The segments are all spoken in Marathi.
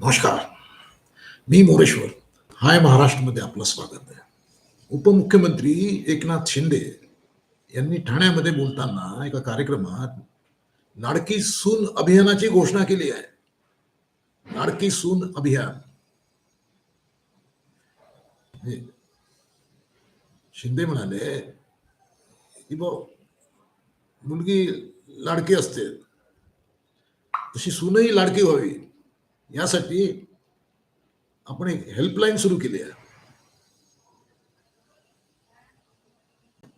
नमस्कार. मी मोरेश्वर. हाय महाराष्ट्रमध्ये आपलं स्वागत आहे. उपमुख्यमंत्री एकनाथ शिंदे यांनी ठाण्यामध्ये बोलताना एका कार्यक्रमात लाडकी सून अभियानाची घोषणा केली आहे. लाडकी सून अभियान. शिंदे म्हणाले की बो मुलगी लाडकी असते. तशी सूनही लाडकी व्हावी. यासाठी आपण एक हेल्पलाईन सुरू केली आहे.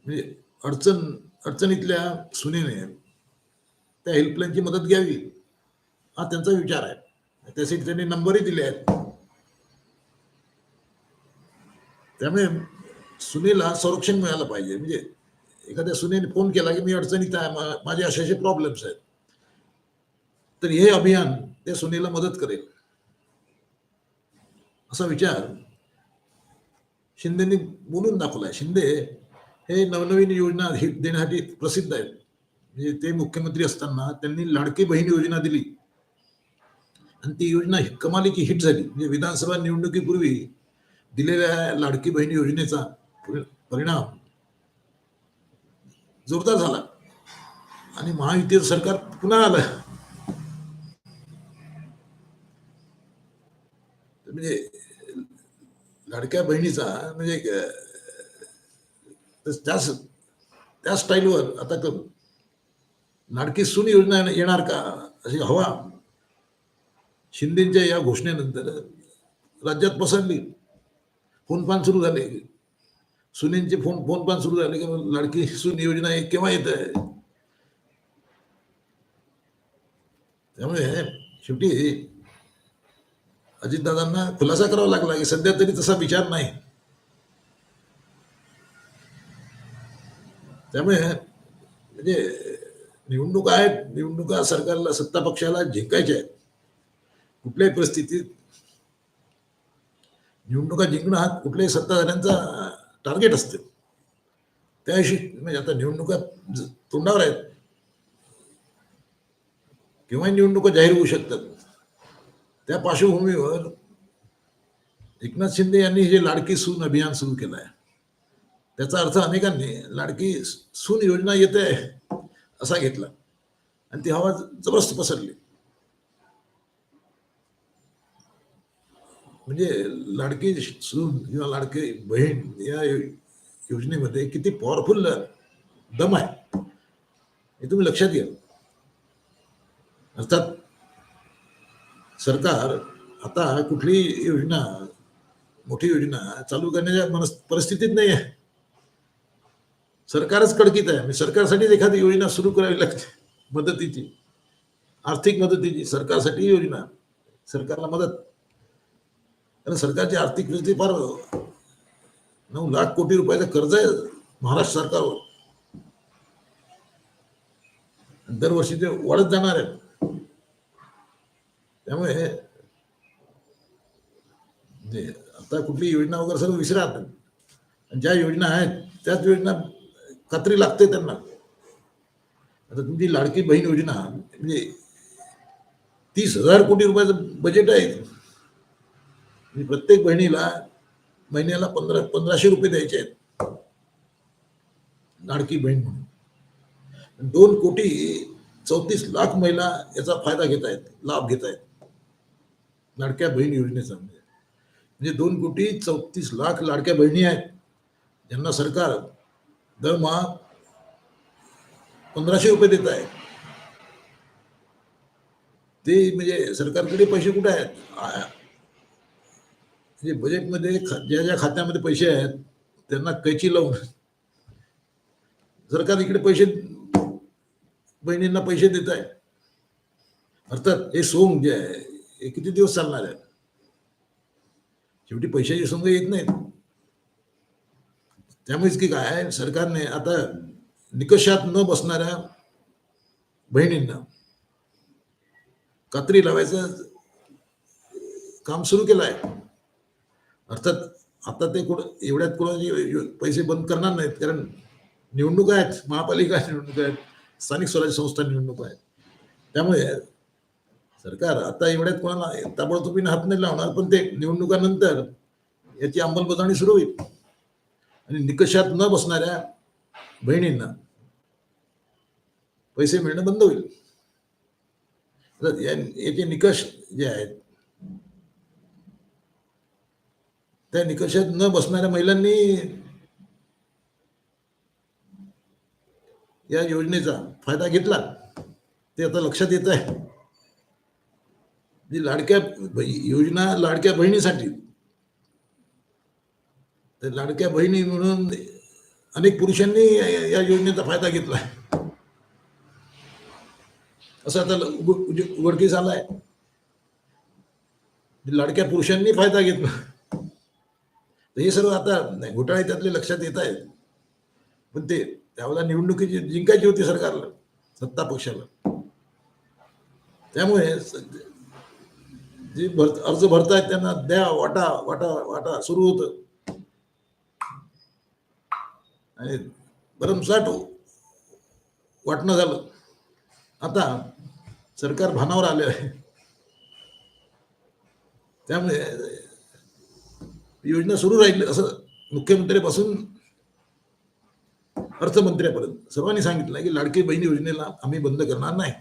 म्हणजे अडचण अडचणीतल्या सुनेने त्या हेल्पलाईनची मदत घ्यावी हा त्यांचा विचार आहे. त्यासाठी त्यांनी नंबरही दिले आहेत. त्यामुळे सुनेला संरक्षण मिळालं पाहिजे. म्हणजे एखाद्या सुनेने फोन केला की मी अडचणीत आहे माझे असे असे प्रॉब्लेम्स आहेत. तर हे अभियान ते सुनेला मदत करेल. असा विचार शिंदेनी बोलून दाखवलाय. शिंदे हे नवनवीन योजना ही देण्यासाठी प्रसिद्ध आहेत. म्हणजे ते मुख्यमंत्री असताना त्यांनी लाडकी बहीण योजना दिली. आणि ती योजना कमालीची हिट झाली. म्हणजे विधानसभा निवडणुकीपूर्वी दिलेल्या लाडकी बहीण योजनेचा परिणाम जोरदार झाला. आणि महायुतीचं सरकार पुन्हा आलं. म्हणजे लाडक्या बहिणीचा म्हणजे त्याच त्या स्टाईलवर आता कर. लाडकी सून योजना येणार का? अशी हवा. शिंदेच्या या घोषणेनंतर राज्यात पसरली. फोन पान सुरू झाले. सुनेंचे फोन फोन पान सुरू झाले की लाडकी सून योजना केव्हा येत आहे? त्यामुळे शेवटी अजितदादांना खुलासा करावा लागला की सध्या तरी तसा विचार नाही. त्यामुळे म्हणजे निवडणुका आहेत. निवडणुका सरकारला सत्ता पक्षाला जिंकायच्या आहेत. कुठल्याही परिस्थितीत निवडणुका जिंकणं हा कुठल्याही सत्ताधाऱ्यांचा टार्गेट असते. त्याविषयी म्हणजे आता निवडणुका तोंडावर आहेत. केव्हाही निवडणुका जाहीर होऊ शकतात. त्या पार्श्वभूमीवर एकनाथ शिंदे यांनी हे जे लाडकी सून अभियान सुरू केलं आहे त्याचा अर्थ अनेकांनी लाडकी सून योजना येते असा घेतला. आणि ती हवा जबरदस्त पसरली. म्हणजे लाडकी सून किंवा लाडकी बहीण या योजनेमध्ये किती पॉवरफुल दम आहे. हे तुम्ही लक्षात घ्या. अर्थात सरकार आता कुठली योजना मोठी योजना चालू करण्याच्या मनस परिस्थितीत नाही आहे. सरकारच कडकीत आहे. म्हणजे सरकारसाठीच एखादी योजना सुरू करावी लागते मदतीची. आर्थिक मदतीची सरकारसाठी योजना. सरकारला मदत. कारण सरकारची आर्थिक परिस्थिती फार नऊ लाख कोटी रुपयाचं कर्ज आहे महाराष्ट्र सरकारवर. दरवर्षी ते वाढत जाणार आहे. त्यामुळे म्हणजे आता कुठली योजना वगैरे सर्व विसरा ज्या योजना आहेत त्याच योजना खात्री लागते त्यांना. आता तुमची लाडकी बहीण योजना म्हणजे तीस हजार कोटी रुपयाचं बजेट आहे. म्हणजे प्रत्येक बहिणीला महिन्याला पंधरा पंधराशे रुपये द्यायचे आहेत. लाडकी बहीण म्हणून. दोन कोटी चौतीस लाख महिला याचा फायदा घेत आहेत लाभ घेत आहेत. लाडक्या बहीण योजनेचा म्हणजे. म्हणजे दोन कोटी चौतीस लाख लाडक्या बहिणी आहेत. ज्यांना सरकार दरमहा पंधराशे रुपये देत आहे. ते म्हणजे सरकारकडे पैसे कुठे आहेत? म्हणजे बजेटमध्ये ज्या ज्या खात्यामध्ये पैसे आहेत त्यांना कैची लावून. सरकार इकडे पैसे बहिणींना पैसे देत आहे. अर्थात हे सोंग जे आहे हे किती दिवस चालणार आहे शेवटी पैशाची सोंग येत नाहीत. त्यामुळेच की काय सरकारने आता निकषात न बसणाऱ्या बहिणींना कात्री लावायचं काम सुरू केलं आहे. अर्थात आता ते कुठं एवढ्यात कोणाचे पैसे बंद करणार नाहीत कारण निवडणुका आहेत महापालिका निवडणुका आहेत स्थानिक स्वराज्य संस्था निवडणुका आहेत. त्यामुळे सरकार आता एवढ्यात कोणाला ताबडतोबीन हात नाही लावणार पण ते निवडणुकानंतर याची अंमलबजावणी सुरू होईल. आणि निकषात न बसणाऱ्या बहिणींना पैसे मिळणं बंद होईल. तर याचे निकष जे आहेत त्या निकषात न बसणाऱ्या महिलांनी या योजनेचा फायदा घेतला. ते आता लक्षात येत आहे. लाडक्या ब- योजना लाडक्या बहिणीसाठी. तर लाडक्या बहिणी म्हणून अनेक पुरुषांनी या योजनेचा फायदा घेतला असं आता उघडकीस आलाय. लाडक्या पुरुषांनी फायदा घेतला. तर हे सर्व आता घोटाळे त्यातले लक्षात येत आहेत. पण ते त्यावेळेला निवडणुकीची जिंकायची होती सरकारला सत्ता पक्षाला. त्यामुळे जे भर अर्ज भरतायत त्यांना द्या वाटा वाटा वाटा सुरू होतं. आणि भरमसाठ वाटणं झालं. आता सरकार भानावर आले आहे. त्यामुळे योजना सुरू राहील असं मुख्यमंत्र्यापासून अर्थमंत्र्यापर्यंत. सर्वांनी सांगितलं की लाडकी बहीण योजनेला आम्ही बंद करणार नाही.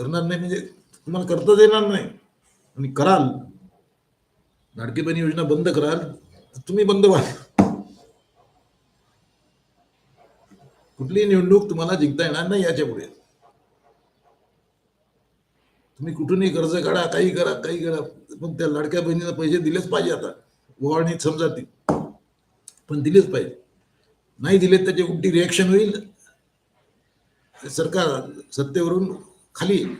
करणार नाही म्हणजे तुम्हाला करताच येणार नाही. आणि कराल. लाडकेपणी योजना बंद कराल तर तुम्ही बंद व्हाल कुठलीही निवडणूक तुम्हाला जिंकता येणार नाही याच्यापुढे तुम्ही कुठूनही कर्ज काढा काही करा काही करा. पण त्या लाडक्या बहिणीला पैसे दिलेच पाहिजे आता. ओवाळणीत समजा ती पण दिलेच पाहिजे. नाही दिले त्याची उलटी रिॲक्शन होईल. सरकार सत्तेवरून खाली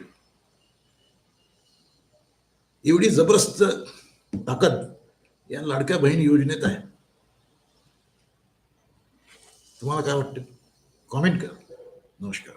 एवढी जबरदस्त ताकद या लाडक्या बहीण योजनेत आहे. तुम्हाला काय वाटतं? कॉमेंट करा. नमस्कार.